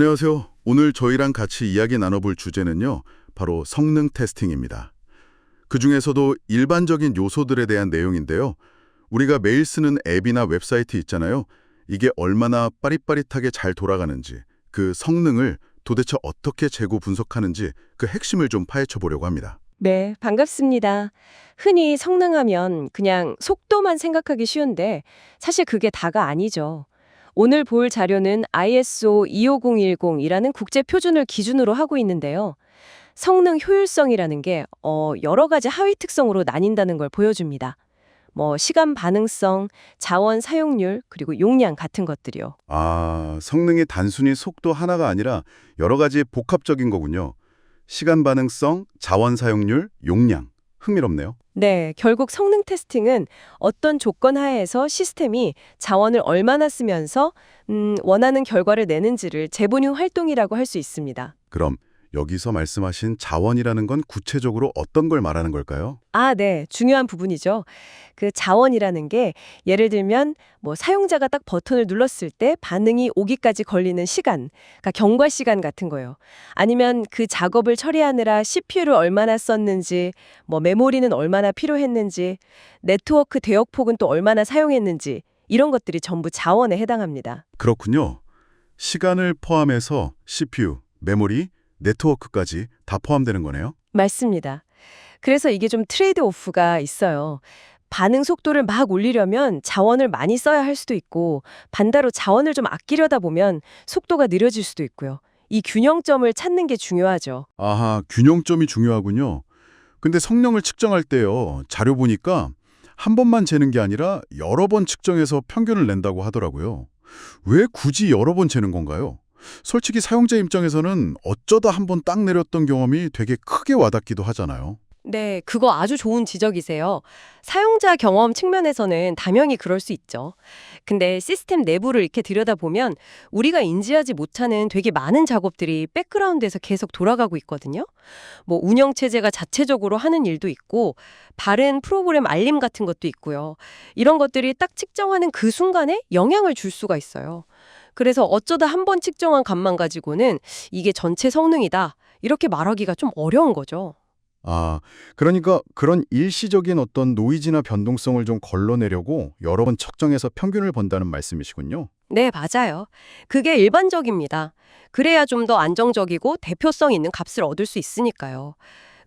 안녕하세요. 오늘 저희랑 같이 이야기 나눠볼 주제는요. 바로 성능 테스팅입니다. 그 중에서도 일반적인 요소들에 대한 내용인데요. 우리가 매일 쓰는 앱이나 웹사이트 있잖아요. 이게 얼마나 빠릿빠릿하게 잘 돌아가는지, 그 성능을 도대체 어떻게 재고 분석하는지 그 핵심을 좀 파헤쳐 보려고 합니다. 네, 반갑습니다. 흔히 성능하면 그냥 속도만 생각하기 쉬운데 사실 그게 다가 아니죠. 오늘 볼 자료는 ISO 25010이라는 국제 표준을 기준으로 하고 있는데요. 성능 효율성이라는 게 어, 여러 가지 하위 특성으로 나뉜다는 걸 보여줍니다. 뭐 시간 반응성, 자원 사용률, 그리고 용량 같은 것들이요. 아, 성능이 단순히 속도 하나가 아니라 여러 가지 복합적인 거군요. 시간 반응성, 자원 사용률, 용량. 흥미롭네요. 네, 결국 성능 테스팅은 어떤 조건 하에서 시스템이 자원을 얼마나 쓰면서 음, 원하는 결과를 내는지를 재분유 활동이라고 할 수 있습니다. 그럼 여기서 말씀하신 자원이라는 건 구체적으로 어떤 걸 말하는 걸까요? 아, 네, 중요한 부분이죠. 그 자원이라는 게 예를 들면 뭐 사용자가 딱 버튼을 눌렀을 때 반응이 오기까지 걸리는 시간, 그러니까 경과 시간 같은 거요. 아니면 그 작업을 처리하느라 CPU를 얼마나 썼는지, 뭐 메모리는 얼마나 필요했는지, 네트워크 대역폭은 또 얼마나 사용했는지 이런 것들이 전부 자원에 해당합니다. 그렇군요. 시간을 포함해서 CPU, 메모리, 네트워크까지 다 포함되는 거네요. 맞습니다. 그래서 이게 좀 트레이드 오프가 있어요. 반응 속도를 막 올리려면 자원을 많이 써야 할 수도 있고 반대로 자원을 좀 아끼려다 보면 속도가 느려질 수도 있고요. 이 균형점을 찾는 게 중요하죠. 아하, 균형점이 중요하군요. 근데 성능을 측정할 때요. 자료 보니까 한 번만 재는 게 아니라 여러 번 측정해서 평균을 낸다고 하더라고요. 왜 굳이 여러 번 재는 건가요? 솔직히 사용자 입장에서는 어쩌다 한번 딱 내렸던 경험이 되게 크게 와닿기도 하잖아요. 네, 그거 아주 좋은 지적이세요. 사용자 경험 측면에서는 당연히 그럴 수 있죠. 근데 시스템 내부를 이렇게 들여다보면 우리가 인지하지 못하는 되게 많은 작업들이 백그라운드에서 계속 돌아가고 있거든요. 뭐 운영체제가 자체적으로 하는 일도 있고 바른 프로그램 알림 같은 것도 있고요. 이런 것들이 딱 측정하는 그 순간에 영향을 줄 수가 있어요. 그래서 어쩌다 한 번 측정한 값만 가지고는 이게 전체 성능이다. 이렇게 말하기가 좀 어려운 거죠. 아, 그러니까 그런 일시적인 어떤 노이즈나 변동성을 좀 걸러내려고 여러 번 측정해서 평균을 본다는 말씀이시군요. 네, 맞아요. 그게 일반적입니다. 그래야 좀 더 안정적이고 대표성 있는 값을 얻을 수 있으니까요.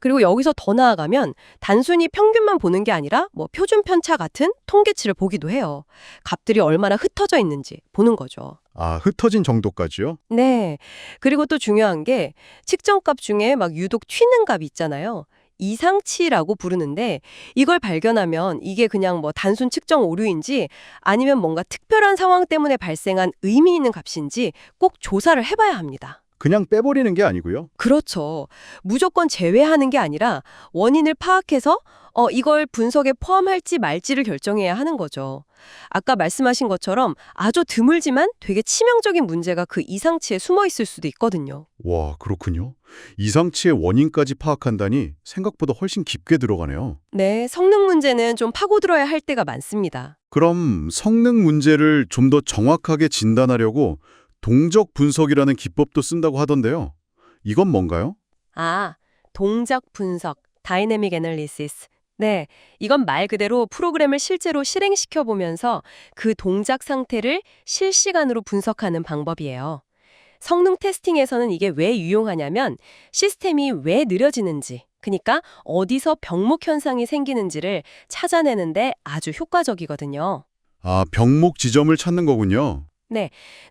그리고 여기서 더 나아가면 단순히 평균만 보는 게 아니라 뭐 표준 편차 같은 통계치를 보기도 해요. 값들이 얼마나 흩어져 있는지 보는 거죠. 아, 흩어진 정도까지요? 네. 그리고 또 중요한 게 측정값 중에 막 유독 튀는 값이 있잖아요. 이상치라고 부르는데 이걸 발견하면 이게 그냥 뭐 단순 측정 오류인지 아니면 뭔가 특별한 상황 때문에 발생한 의미 있는 값인지 꼭 조사를 해봐야 합니다. 그냥 빼버리는 게 아니고요. 그렇죠. 무조건 제외하는 게 아니라 원인을 파악해서 어, 이걸 분석에 포함할지 말지를 결정해야 하는 거죠. 아까 말씀하신 것처럼 아주 드물지만 되게 치명적인 문제가 그 이상치에 숨어 있을 수도 있거든요. 와, 그렇군요. 이상치의 원인까지 파악한다니 생각보다 훨씬 깊게 들어가네요. 네, 성능 문제는 좀 파고들어야 할 때가 많습니다. 그럼 성능 문제를 좀 더 정확하게 진단하려고 동적 분석이라는 기법도 쓴다고 하던데요. 이건 뭔가요? 아, 동작 분석, 다이내믹 애널리시스. 네, 이건 말 그대로 프로그램을 실제로 실행시켜 보면서 그 동작 상태를 실시간으로 분석하는 방법이에요. 성능 테스팅에서는 이게 왜 유용하냐면 시스템이 왜 느려지는지, 그러니까 어디서 병목 현상이 생기는지를 찾아내는데 아주 효과적이거든요. 아, 병목 지점을 찾는 거군요.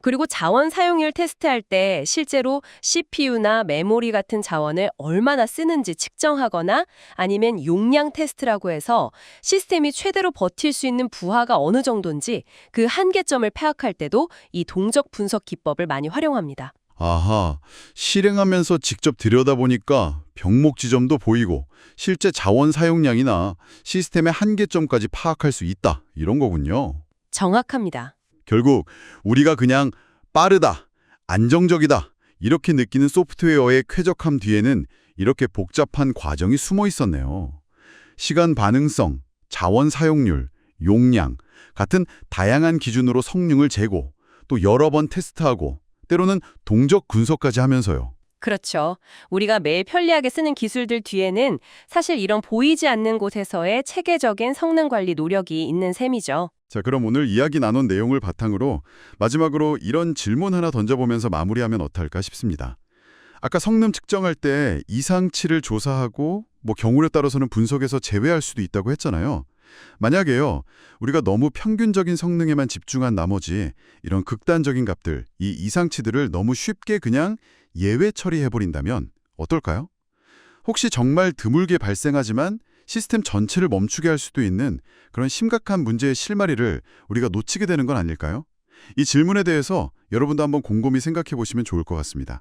그리고 자원 사용률 테스트할 때 실제로 CPU나 메모리 같은 자원을 얼마나 쓰는지 측정하거나 아니면 용량 테스트라고 해서 시스템이 최대로 버틸 수 있는 부하가 어느 정도인지 그 한계점을 파악할 때도 이 동적 분석 기법을 많이 활용합니다. 아하, 실행하면서 직접 들여다보니까 병목 지점도 보이고 실제 자원 사용량이나 시스템의 한계점까지 파악할 수 있다. 이런 거군요. 정확합니다. 결국 우리가 그냥 빠르다, 안정적이다 이렇게 느끼는 소프트웨어의 쾌적함 뒤에는 이렇게 복잡한 과정이 숨어 있었네요. 시간 반응성, 자원 사용률, 용량 같은 다양한 기준으로 성능을 재고 또 여러 번 테스트하고 때로는 동적 분석까지 하면서요. 그렇죠. 우리가 매일 편리하게 쓰는 기술들 뒤에는 사실 이런 보이지 않는 곳에서의 체계적인 성능 관리 노력이 있는 셈이죠. 자, 그럼 오늘 이야기 나눈 내용을 바탕으로 마지막으로 이런 질문 하나 던져보면서 마무리하면 어떨까 싶습니다. 아까 성능 측정할 때 이상치를 조사하고 뭐 경우에 따라서는 분석에서 제외할 수도 있다고 했잖아요. 만약에요, 우리가 너무 평균적인 성능에만 집중한 나머지 이런 극단적인 값들, 이 이상치들을 너무 쉽게 그냥 예외 처리해버린다면 어떨까요? 혹시 정말 드물게 발생하지만 시스템 전체를 멈추게 할 수도 있는 그런 심각한 문제의 실마리를 우리가 놓치게 되는 건 아닐까요? 이 질문에 대해서 여러분도 한번 곰곰이 생각해 보시면 좋을 것 같습니다.